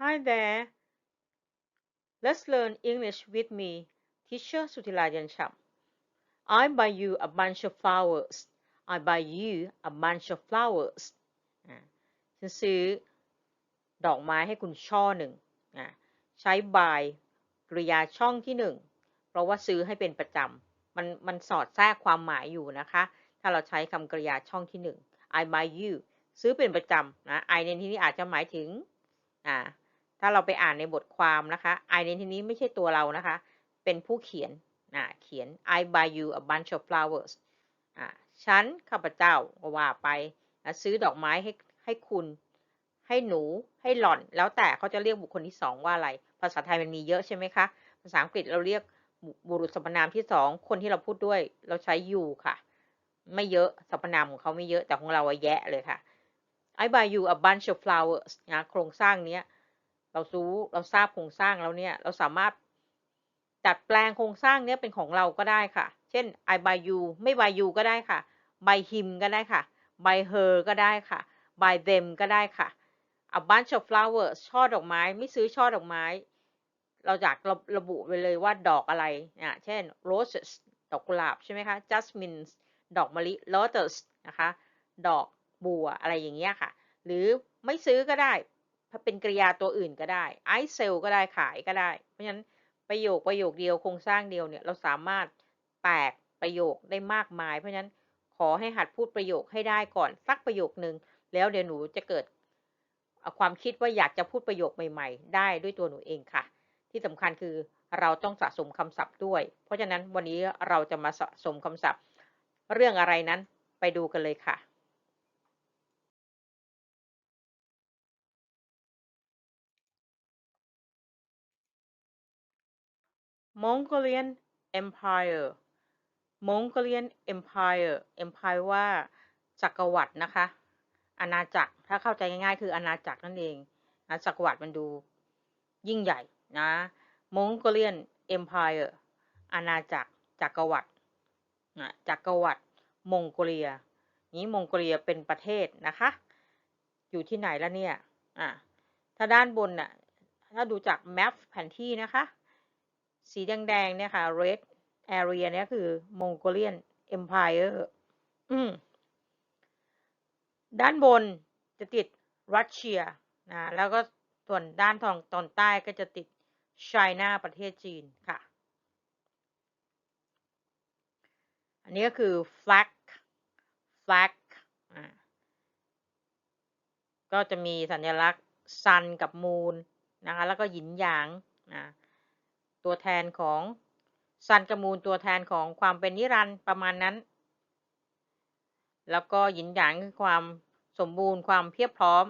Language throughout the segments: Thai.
Hi there. Let's learn English with me, Teacher Sutila Yancham. I buy you a bunch of flowers. I buy you a bunch of flowers. ฉันซื้อดอกไม้ให้คุณช่อหนึ่ง ใช้ buy กริยาช่องที่หนึ่ง เพราะว่าซื้อให้เป็นประจำ มันมันสอดแทรกความหมายอยู่นะคะ ถ้าเราใช้คำกริยาช่องที่หนึ่ง I buy you ซื้อเป็นประจำนะ I ในที่นี้อาจจะหมายถึง อ่า ถ้าเราไปอ่านในบทความนะคะ I ในที่นี้ไม่ใช่ตัวเรานะคะ เป็นผู้เขียนเขียน I buy you a bunch of flowers อ่าฉันข้าพเจ้าก็ว่าไปนะซื้อดอกไม้ให้ให้คุณ ให้หนูให้หล่อน แล้วแต่เขาจะเรียกบุคคลที่สองว่าอะไร ภาษาไทยมันมีเยอะใช่ไหมคะ ภาษาอังกฤษเราเรียกบุบุรุษสรรพนามที่สองคนที่เราพูดด้วย เราใช้ you ค่ะ ไม่เยอะสรรพนามของเขาไม่เยอะแต่ของเราอะแยะเลยค่ะ I buy you a bunch of flowers นะโครงสร้างเนี้ย เรารู้เราทราบโครงสร้างแล้วเนี่ย เราสามารถดัดแปลงโครงสร้างเนี้ยเป็นของเราก็ได้ค่ะ เช่น I buy you ไม่ buy you ก็ได้ค่ะ buy him ก็ได้ค่ะ buy her ก็ได้ค่ะ buy them ก็ได้ค่ะ a bunch of flowers ช่อดอกไม้ ไม่ซื้อช่อดอกไม้ เราอยากระระบุไปเลยว่าดอกอะไรอะเช่น roses ดอกกุหลาบใช่ไหมคะ jasmine ดอกมะลิ lotus นะคะ ดอกบัวอะไรอย่างเงี้ยค่ะ หรือไม่ซื้อก็ได้ เป็นกริยาตัวอื่นก็ได้ I sell ก็ได้ขายก็ได้ เพราะฉะนั้นประโยคประโยคเดียวโครงสร้างเดียวเนี่ยเราสามารถแตกประโยคได้มากมาย เพราะฉะนั้นขอให้หัดพูดประโยคให้ได้ก่อนสักประโยคนึง แล้วเดี๋ยวหนูจะเกิดความคิดว่าอยากจะพูดประโยคใหม่ ๆ ได้ด้วยตัวหนูเองค่ะ ที่สำคัญคือเราต้องสะสมคำศัพท์ด้วย เพราะฉะนั้นวันนี้เราจะมาสะสมคำศัพท์ เรื่องอะไรนั้นไปดูกันเลยค่ะ Mongolian Empire Mongolian Empire Empire ว่าจักรวรรดินะคะ อาณาจักร ถ้าเข้าใจง่ายๆ คืออาณาจักรนั่นเองนะจักรวรรดิมันดูยิ่งใหญ่นะ Mongolian Empire อาณาจักรจักรวรรดินะจักรวรรดิมองโกเลีย นี้มองโกเลียเป็นประเทศนะคะ อยู่ที่ไหนแล้วเนี่ย อะ ถ้าด้านบนน่ะ ถ้าดูจากแมปแผนที่นะคะ สีแดงๆเนี่ยค่ะ red area เนี่ยคือ Mongolian Empire อืมด้านบนจะติดรัสเซียนะแล้วก็ส่วนด้านทางตอนใต้ก็จะติดไชน่าประเทศจีนค่ะ อันนี้ก็คือ flag flag อ่าก็จะมีสัญลักษณ์ sun กับ moon นะคะ แล้วก็หยินหยางนะ ตัวแทนของ sun กับ moon ตัวแทนของความเป็นนิรันดร์ประมาณนั้น แล้วก็หยินหยางคือความสมบูรณ์ความเพียบพร้อม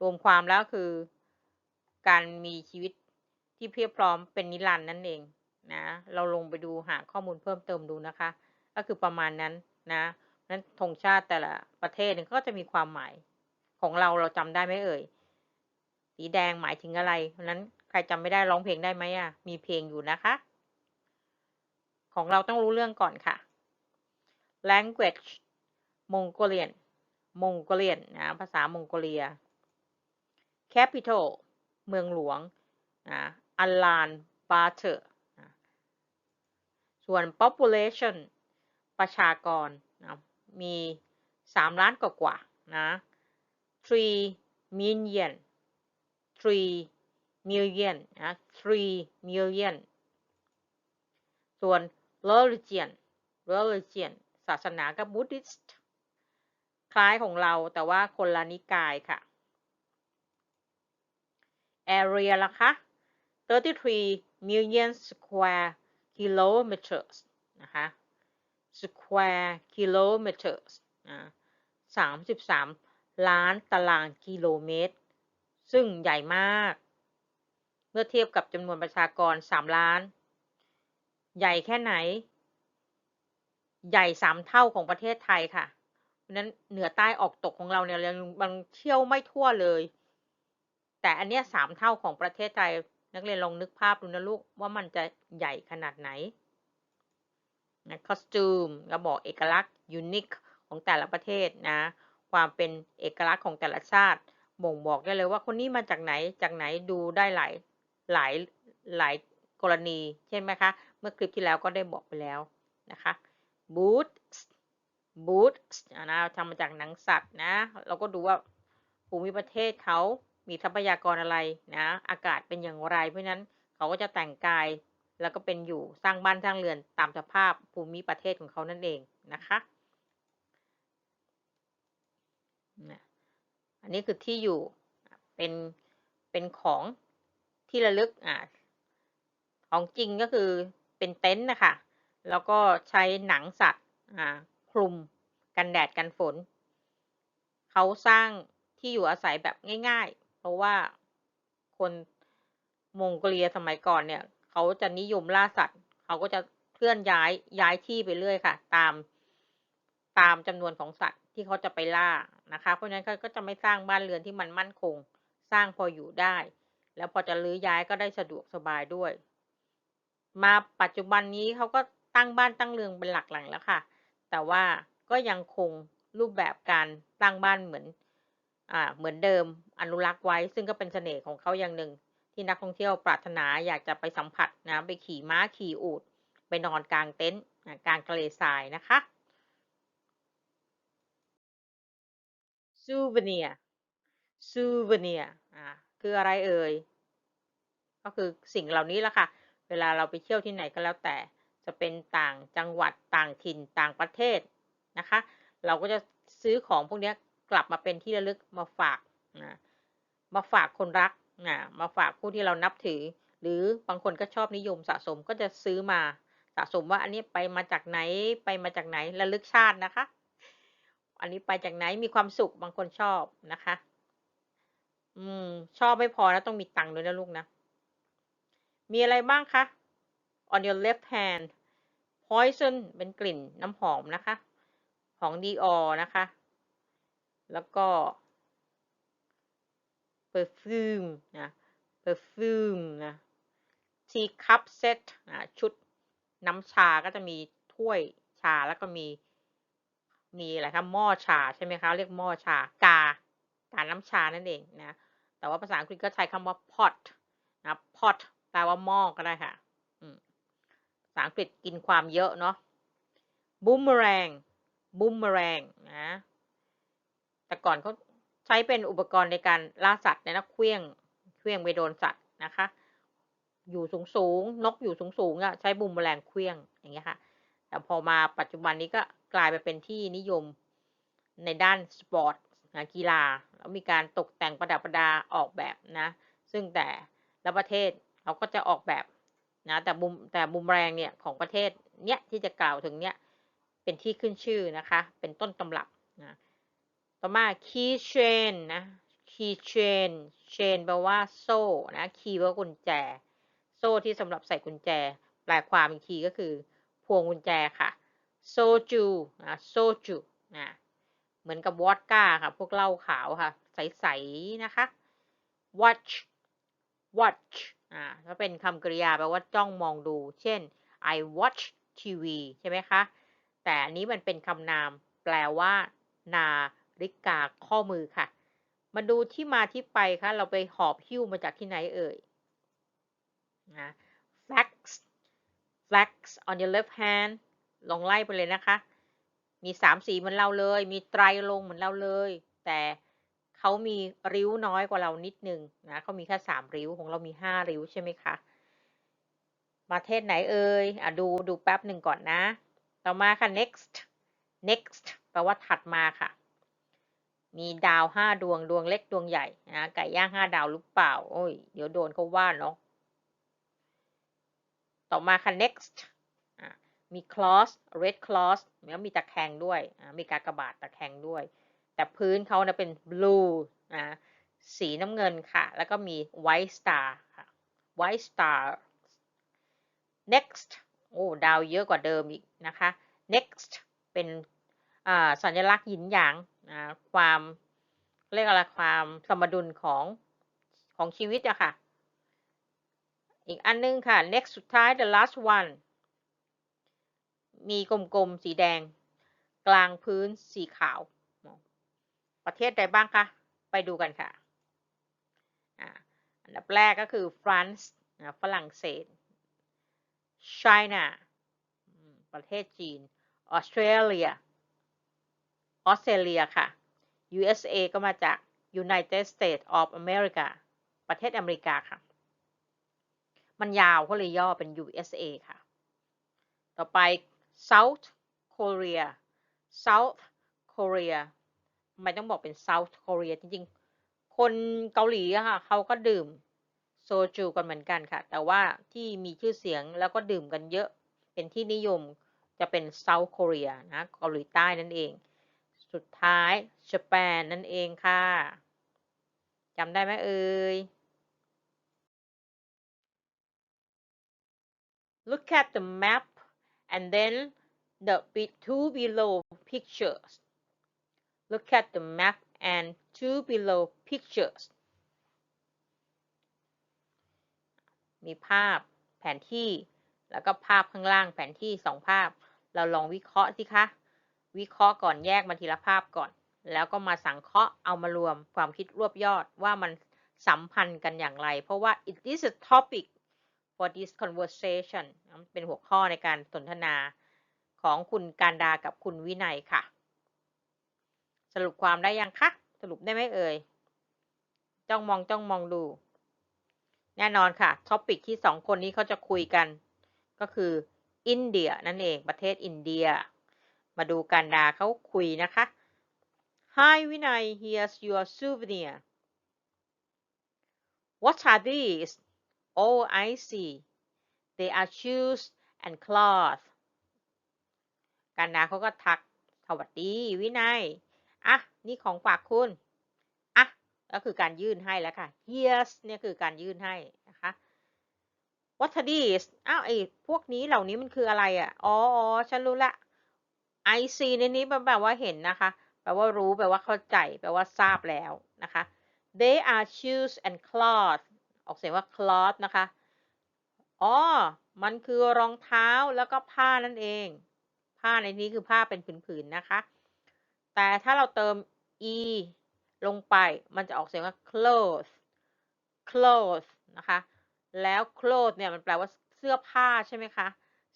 รวมความแล้วคือการมีชีวิตที่เพียบพร้อมเป็นนิรันดร์นั่นเองนะ เราลงไปดูหาข้อมูลเพิ่มเติมดูนะคะ ก็คือประมาณนั้นนะนั้นธงชาติแต่ละประเทศนี่ยก็จะมีความหมายของเราเราจำได้ไหมเอ่ย สีแดงหมายถึงอะไร เพราะนั้น ครจำไม่ได้ร้องเพลงได้ไหมอะ มีเพลงอยู่นะคะ ของเราต้องรู้เรื่องก่อนค่ะ language Mongolian Mongolian นะภาษามองโกเลีย capital เมืองหลวงนะอัลลานบาเตอร์ส่วน population ประชากรนะมีสามล้านกว่าๆนะ three million three million นะ three million ส่วน religion religion ศาสนากับ Buddhist คล้ายของเราแต่ว่าคนละนิกายค่ะ area ล่ะคะ 33 million square kilometers นะคะ square kilometers นะ33 ล้านตารางกิโลเมตร ซึ่งใหญ่มาก เมื่อเทียบกับจำนวนประชากร 3 ล้าน ใหญ่แค่ไหน ใหญ่สามเท่าของประเทศไทยค่ะเพราะนั้นเหนือใต้ออกตกของเราเนี่ยยังบางเที่ยวไม่ทั่วเลย แต่อันเนี้ยสามเท่าของประเทศไทยนักเรียนลองนึกภาพดูนะลูกว่ามันจะใหญ่ขนาดไหนนะคอสตูมก็บอกเอกลักษณ์ยูนิคของแต่ละประเทศนะ ความเป็นเอกลักษณ์ของแต่ละชาติ บ่งบอกได้เลยว่าคนนี้มาจากไหนจากไหนดูได้หลาย หลายหลายกรณีใช่ไหมคะ เมื่อคลิปที่แล้วก็ได้บอกไปแล้วนะคะ boots boots นะทำมาจากหนังสัตว์นะ เราก็ดูว่าภูมิประเทศเขามีทรัพยากรอะไรนะ อากาศเป็นอย่างไร เพราะนั้นเขาก็จะแต่งกายแล้วก็เป็นอยู่สร้างบ้านสร้างเรือนตามสภาพภูมิประเทศของเขานั่นเองนะคะนะอันนี้คือที่อยู่เป็นเป็นของ ที่ระลึกอ่าของจริงก็คือเป็นเต็นท์นะคะ แล้วก็ใช้หนังสัตว์อ่าคลุมกันแดดกันฝน เขาสร้างที่อยู่อาศัยแบบง่าย ๆ เพราะว่าคนมองโกเลียสมัยก่อนเนี่ย เขาจะนิยมล่าสัตว์ เขาก็จะเคลื่อนย้ายย้ายที่ไปเรื่อยค่ะ ตามตามจำนวนของสัตว์ที่เขาจะไปล่านะคะ เพราะฉะนั้นเขาก็จะไม่สร้างบ้านเรือนที่มันมั่นคง สร้างพออยู่ได้ แล้วพอจะลื้อย้ายก็ได้สะดวกสบายด้วย มาปัจจุบันนี้เขาก็ตั้งบ้านตั้งเรือนเป็นหลักแหล่งแล้วค่ะ แต่ว่าก็ยังคงรูปแบบการตั้งบ้านเหมือนอ่าเหมือนเดิมอนุรักษ์ไว้ ซึ่งก็เป็นเสน่ห์ของเขาอย่างหนึ่ง ที่นักท่องเที่ยวปรารถนาอยากจะไปสัมผัสนะไปขี่ม้าขี่อูฐไปนอนกลางเต็นท์กลางทะเลทรายนะคะ souvenir souvenir อ่า คืออะไรเอ่ย ก็คือสิ่งเหล่านี้แหละค่ะ เวลาเราไปเที่ยวที่ไหนก็แล้วแต่ จะเป็นต่างจังหวัดต่างถิ่นต่างประเทศนะคะ เราก็จะซื้อของพวกนี้กลับมาเป็นที่ระลึกมาฝากนะมาฝากคนรักนะมาฝากผู้ที่เรานับถือ หรือบางคนก็ชอบนิยมสะสมก็จะซื้อมาสะสมว่าอันนี้ไปมาจากไหนไปมาจากไหนระลึกชาตินะคะ อันนี้ไปจากไหนมีความสุขบางคนชอบนะคะ อืม ชอบไม่พอนะ ต้องมีตังค์ด้วยนะลูกนะ มีอะไรบ้างคะ on your left hand poison เป็นกลิ่นน้ำหอมนะคะ ของ Dior นะคะ แล้วก็ perfume นะ perfume นะ tea cup set นะชุดน้ำชาก็จะมีถ้วยชาแล้วก็มีมีอะไรคะหม้อชาใช่ไหมคะ เรียกหม้อชากา กาน้ำชานั่นเองนะ แต่ว่าภาษาอังกฤษก็ใช้คำว่า pot นะ pot แปลว่าหม้อก็ได้ค่ะภาษาอังกฤษกินความเยอะเนาะ boomerang boomerang นะ แต่ก่อนเขาใช้เป็นอุปกรณ์ในการล่าสัตว์นะเครื่องเครื่องไปโดนสัตว์นะคะ อยู่สูงสูงนกอยู่สูงสูงอะใช้บูมแมลงเครื่องอย่างเงี้ยค่ะ แต่พอมาปัจจุบันนี้ก็กลายไปเป็นที่นิยมในด้านสปอร์ต นะกีฬาแล้วมีการตกแต่งประดับประดาออกแบบนะซึ่งแต่ละประเทศเขาก็จะออกแบบนะแต่บุมแต่บุมแรงเนี่ยของประเทศเนี้ยที่จะกล่าวถึงเนี้ยเป็นที่ขึ้นชื่อนะคะ เป็นต้นตำรับนะต่อมา key chain นะ key chain chain แปลว่าโซ่นะ key แปลว่ากุญแจ โซ่ที่สำหรับใส่กุญแจ แปลความอีกทีก็คือ พวงกุญแจค่ะโซจูนะโซจูนะ เหมือนกับวอดก้าค่ะ พวกเหล้าขาวค่ะ ใสๆนะคะ watch watch อ่าถ้าเป็นคำกริยาแปลว่าจ้องมองดู เช่น I watch TV ใช่ไหมคะ แต่อันนี้มันเป็นคำนาม แปลว่า นาฬิกาข้อมือค่ะ มาดูที่มาที่ไปคะเราไปหอบหิ้วมาจากที่ไหนเอ่ยนะ flags flags on your left hand ลองไล่ไปเลยนะคะ มีสามสีเหมือนเราเลย มีไตรลงเหมือนเราเลย แต่เขามีริ้วน้อยกว่าเรานิดนึงนะเขามีแค่สามริ้วของเรามีห้าริ้วใช่ไหมคะประเทศไหนเอ่ยอะดูดูแป๊บหนึ่งก่อนนะ ต่อมาค่ะ next next แปลว่าถัดมาค่ะ มีดาวห้าดวงดวงเล็กดวงใหญ่นะไก่ย่างห้าดาวหรือเปล่า โอ้ย เดี๋ยวโดนเขาว่าเนาะ ต่อมาค่ะ next มี cloth red cloth แล้วมีตะแคงด้วย มีกากระบาทตะแคงด้วย แต่พื้นเขานะเป็น blue นะสีน้ำเงินค่ะ แล้วก็มี white star ค่ะ white star next โอ้ดาวเยอะกว่าเดิมอีกนะคะ next เป็นสัญลักษณ์หยินหยางความเรียกอะไรความสมดุลของของชีวิตอะค่ะ อีกอันนึงค่ะ next สุดท้าย the last one มีกลมๆสีแดง กลางพื้นสีขาว ประเทศใดบ้างคะ ไปดูกันค่ะ อันดับแรกก็คือ France นะฝรั่งเศส China ประเทศจีน Australia ออสเตรเลียค่ะ USA ก็มาจาก United States of America ประเทศอเมริกาค่ะ มันยาวก็เลยย่อเป็น USA ค่ะ ต่อไป South Korea South Korea ไมต้องบอกเป็น South Korea จริงๆ คนเกาหลีอะค่ะเขาก็ดื่มโซจูกันเหมือนกันค่ะ แต่ว่าที่มีชื่อเสียงแล้วก็ดื่มกันเยอะ เป็นที่นิยมจะเป็น South Korea นะ เกาหลีใต้นั่นเอง สุดท้ายญี่ปุ่นนั่นเองค่ะจำได้ไหมเอ่ย Look at the map and then the two below pictures. Look at the map and two below pictures. มีภาพแผนที่ แล้วก็ภาพข้างล่างแผนที่สองภาพ เราลองวิเคราะห์สิคะ วิเคราะห์ก่อนแยกมาทีละภาพก่อน แล้วก็มาสังเคราะห์เอามารวมความคิดรวบยอดว่ามันสัมพันธ์กันอย่างไร เพราะว่า it is a topic for this conversation นเป็นหัวข้อในการสนทนาของคุณการดากับคุณวินัยค่ะ สรุปความได้ยังคะสรุปได้ไหมเอ่ยจ้องมองจ้องมองดู แน่นอนค่ะท็อปิกที่สองคนนี้เขาจะคุยกัน ก็คืออินเดียนั่นเองประเทศอินเดีย มาดูการดาเขาคุยนะคะ Hi วินัย here's your souvenir What are these Oh I see they are shoes and cloth การดาเขาก็ทักสวัสดีวินัย อะ นี่ของฝากคุณ อะ ก็คือการยื่นให้แล้วค่ะ here's เนี่ยคือการยื่นให้นะคะ what are these อ้าวไอ้พวกนี้เหล่านี้มันคืออะไรอะอ๋ออ๋อฉันรู้ละ I see ในนี้แปลว่าเห็นนะคะ แปลว่ารู้ แปลว่าเข้าใจ แปลว่าทราบแล้วนะคะ they are shoes and cloth ออกเสียงว่า cloth นะคะ อ๋อ มันคือรองเท้าแล้วก็ผ้านั่นเอง ผ้าในนี้คือผ้าเป็นผืนๆนะคะ แต่ถ้าเราเติม e ลงไปมันจะออกเสียงว่า clothes clothes นะคะ แล้ว clothes เนี่ยมันแปลว่าเสื้อผ้าใช่ไหมคะ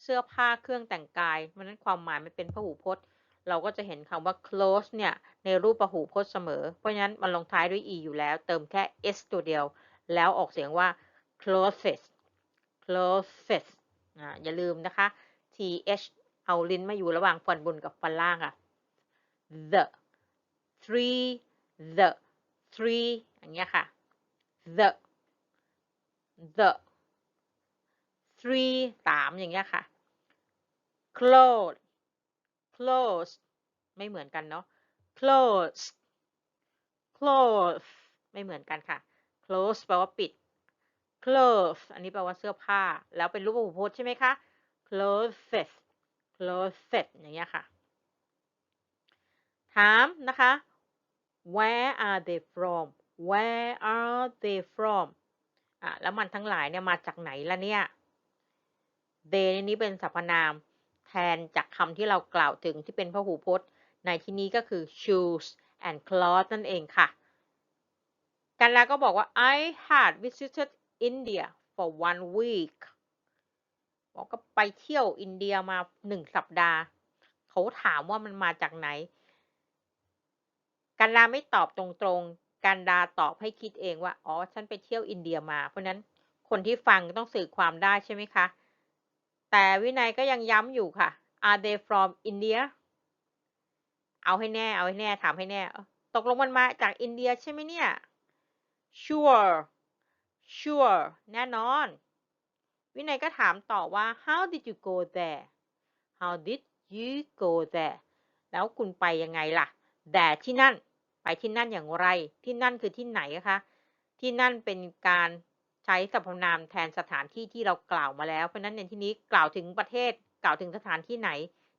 เสื้อผ้าเครื่องแต่งกายเพราะนั้นความหมายมันเป็นพหูพจน์ เราก็จะเห็นคำว่า clothes เนี่ยในรูปพหูพจน์เสมอ เพราะฉะนั้นมันลงท้ายด้วย e อยู่แล้ว เติมแค่ s ตัวเดียว แล้วออกเสียงว่า clothes clothes อ่าอย่าลืมนะคะ th เอาลิ้นมาอยู่ระหว่างฟันบนกับฟันล่างค่ะ the three the three อย่างเงี้ยค่ะ the the three สามอย่างเงี้ยค่ะ clothes clothes ไม่เหมือนกันเนาะ clothes clothes ไม่เหมือนกันค่ะ close แปลว่าปิด clothes อันนี้แปลว่าเสื้อผ้า แล้วเป็นรูปพหูพจน์ใช่ไหมคะ clothes clothes อย่างเงี้ยค่ะ ถามนะคะ where are they from where are they from อะแล้วมันทั้งหลายเนี่ยมาจากไหนล่ะเนี่ย they ในนี้เป็นสรรพนามแทนจากคำที่เรากล่าวถึงที่เป็นพหูพจน์ ในที่นี้ก็คือ shoes and clothes นั่นเองค่ะ กันแล้วก็บอกว่า I had visited India for one week บอกก็ไปเที่ยวอินเดียมาหนึ่งสัปดาห์ เขาถามว่ามันมาจากไหน กันดาไม่ตอบตรงๆ กันดาตอบให้คิดเองว่า อ๋อ ฉันไปเที่ยวอินเดียมา เพราะฉะนั้นคนที่ฟังต้องสื่อความได้ใช่ไหมคะ แต่วินัยก็ยังย้ำอยู่ค่ะ Are they from India เอาให้แน่ เอาให้แน่ ถามให้แน่ ตกลงมันมาจากอินเดียใช่ไหมเนี่ย sure sure แน่นอน วินัยก็ถามต่อว่า how did you go there how did you go there แล้วคุณไปยังไงล่ะ แต่ที่นั่น ไปที่นั่นอย่างไร ที่นั่นคือที่ไหนคะ ที่นั่นเป็นการใช้สรรพนามแทนสถานที่ที่เรากล่าวมาแล้ว เพราะนั้นในที่นี้กล่าวถึงประเทศ กล่าวถึงสถานที่ไหน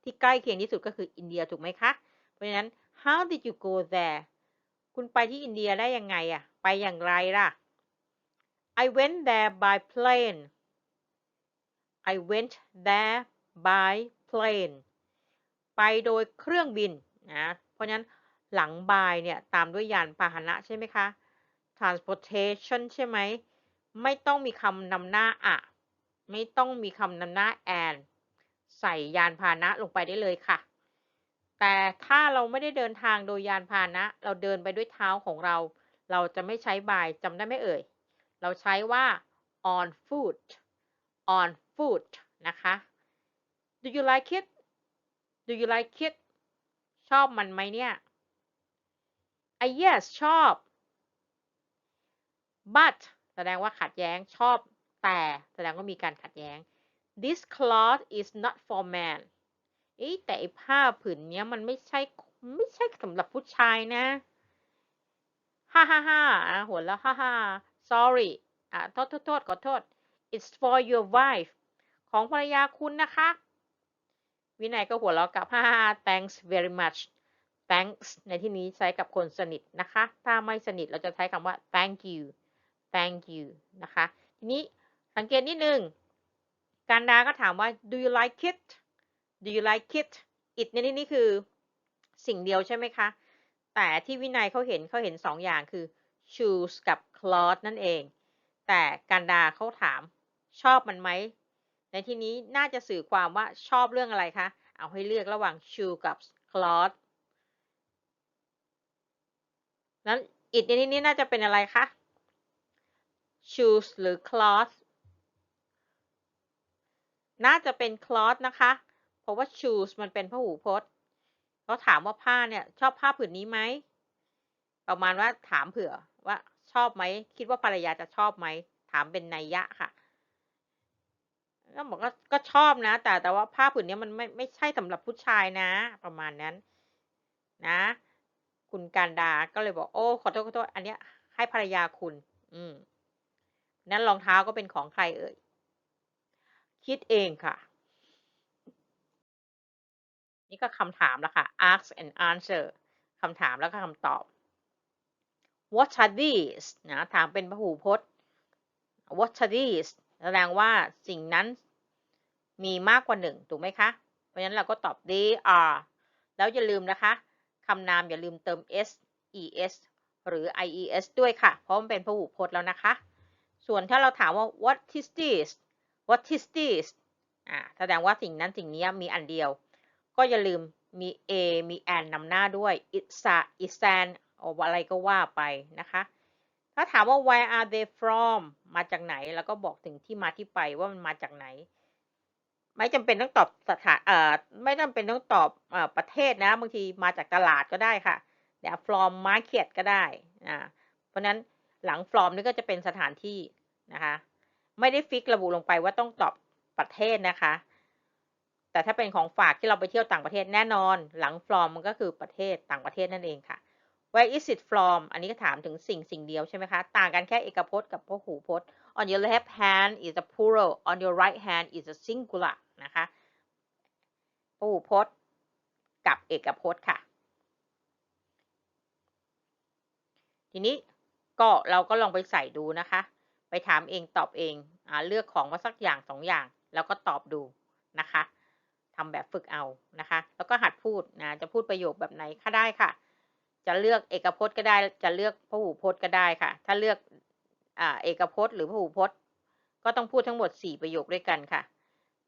ที่ใกล้เคียงที่สุดก็คืออินเดียถูกไหมคะ เพราะฉะนั้น how did you go there คุณไปที่อินเดียได้ยังไงอะ ไปอย่างไรล่ะ I went there by plane I went there by plane ไปโดยเครื่องบินนะ เพราะฉะนั้นหลัง by เนี่ย ตามด้วยยานพาหนะใช่ไหมคะ transportation ใช่ไหม ไม่ต้องมีคำนำหน้าอะ ไม่ต้องมีคำนำหน้า and ใส่ยานพาหนะลงไปได้เลยค่ะ แต่ถ้าเราไม่ได้เดินทางโดยยานพาหนะ เราเดินไปด้วยเท้าของเรา เราจะไม่ใช้ by จำได้ไหมเอ่ย เราใช้ว่า on foot on foot นะคะ do you like it do you like it ชอบมันไหมเนี่ย I yes ชอบ but แสดงว่าขัดแย้งชอบแต่แสดงว่ามีการขัดแย้ง this cloth is not for man เอ๊แต่ไอผ้าผืนนี้มันไม่ใช่ไม่ใช่สำหรับผู้ชายนะ ฮ่าฮ่าฮ่าหัวแล้วฮ่าฮ่า sorry อะโทษโทษโทษขอโทษ it's for your wife ของภรรยาคุณนะคะ วินัยก็หัวเราะกลับฮ่าฮ่า thanks very much thanks ในที่นี้ใช้กับคนสนิทนะคะ ถ้าไม่สนิทเราจะใช้คำว่า thank you thank you นะคะ ทีนี้สังเกตนิดนึง การดาก็ถามว่า do you like it do you like it it ในที่นี้คือสิ่งเดียวใช่ไหมคะ แต่ที่วินัยเขาเห็นเขาเห็นสองอย่างคือ shoes กับ cloth นั่นเอง แต่การดาเขาถามชอบมันไหม ในที่นี้น่าจะสื่อความว่าชอบเรื่องอะไรคะ เอาให้เลือกระหว่าง shoe กับ cloth นั้น it ในที่นี้น่าจะเป็นอะไรคะ shoes หรือ cloth น่าจะเป็น cloth นะคะ เพราะว่า shoes มันเป็นพหูพจน์ เขาถามว่าผ้าเนี่ย ชอบผ้าผืนนี้ไหมประมาณว่าถามเผื่อว่าชอบไหมคิดว่าภรรยาจะชอบไหมถามเป็นนัยยะค่ะก็บอกว่าก็ชอบนะ แต่แต่ว่าผ้าผืนนี้มันไม่ไม่ใช่สำหรับผู้ชายนะ ประมาณนั้น นะ คุณการดาก็เลยบอก โอ้ขอโทษขอโทษอันเนี้ย ให้ภรรยาคุณ อืมนั้นรองเท้าก็เป็นของใครเอ่ยคิดเองค่ะ นี่ก็คำถามแล้วค่ะ ask and answer คำถามแล้วก็คำตอบ what are these นะถามเป็นพหูพจน์ what are these แสดงว่าสิ่งนั้นมีมากกว่าหนึ่งถูกไหมคะ เพราะฉะนั้นเราก็ตอบ they are แล้วอย่าลืมนะคะคำนามอย่าลืมเติม s es หรือ ies ด้วยค่ะ เพราะมันเป็นพหูพจน์แล้วนะคะ ส่วนถ้าเราถามว่า what is this what is this อ่าแสดงว่าสิ่งนั้นสิ่งนี้มีอันเดียว ก็อย่าลืมมี a มี an นำหน้าด้วย it's a it's an อะไรก็ว่าไปนะคะ ถ้าถามว่า where are they from มาจากไหน แล้วก็บอกถึงที่มาที่ไปว่ามันมาจากไหน ไม่จำเป็นต้องตอบสถานเอ่อไม่จำเป็นต้องตอบเอ่อประเทศนะ บางทีมาจากตลาดก็ได้ค่ะเดี๋ยว from market ก็ได้อ่าเพราะนั้นหลัง from นี่ก็จะเป็นสถานที่นะคะ ไม่ได้ฟิกระบุลงไปว่าต้องตอบประเทศนะคะ แต่ถ้าเป็นของฝากที่เราไปเที่ยวต่างประเทศแน่นอน หลัง from มันก็คือประเทศต่างประเทศนั่นเองค่ะ where is it from อันนี้ก็ถามถึงสิ่งสิ่งเดียวใช่ไหมคะ ต่างกันแค่เอกพจน์กับพหูพจน์ on your left hand is a plural on your right hand is a singular นะคะพหูพจน์กับเอกพจน์ค่ะ ทีนี้ก็เราก็ลองไปใส่ดูนะคะ ไปถามเองตอบเองอเลือกของมาสักอย่างสองอย่าง แล้วก็ตอบดูนะคะ ทำแบบฝึกเอานะคะ แล้วก็หัดพูดนะจะพูดประโยคแบบไหนก็ได้ค่ะ จะเลือกเอกพจน์ก็ได้ จะเลือกพหูพจน์ก็ได้ค่ะ ถ้าเลือกอ่าเอกพจน์หรือพหูพจน์ ก็ต้องพูดทั้งหมดสี่ประโยคด้วยกันค่ะ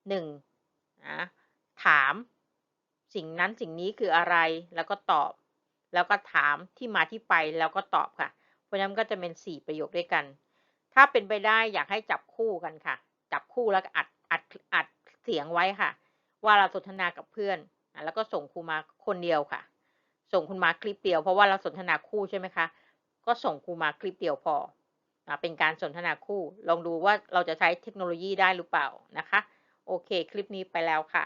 หนึ่งนะถาม สิ่งนั้นสิ่งนี้คืออะไรแล้วก็ตอบ แล้วก็ถามที่มาที่ไปแล้วก็ตอบค่ะ เพราะนั้นก็จะเป็นสี่ประโยคด้วยกัน ถ้าเป็นไปได้อยากให้จับคู่กันค่ะ จับคู่แล้วอัดอัดอัดเสียงไว้ค่ะ ว่าเราสนทนากับเพื่อนแล้วก็ส่งครูมาคนเดียวค่ะ ส่งคุณมาคลิปเดียวเพราะว่าเราสนทนาคู่ใช่ไหมคะ ก็ส่งครูมาคลิปเดียวพอเป็นการสนทนาคู่ ลองดูว่าเราจะใช้เทคโนโลยีได้หรือเปล่านะคะ โอเค คลิปนี้ไปแล้วค่ะ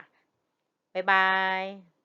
บ๊ายบาย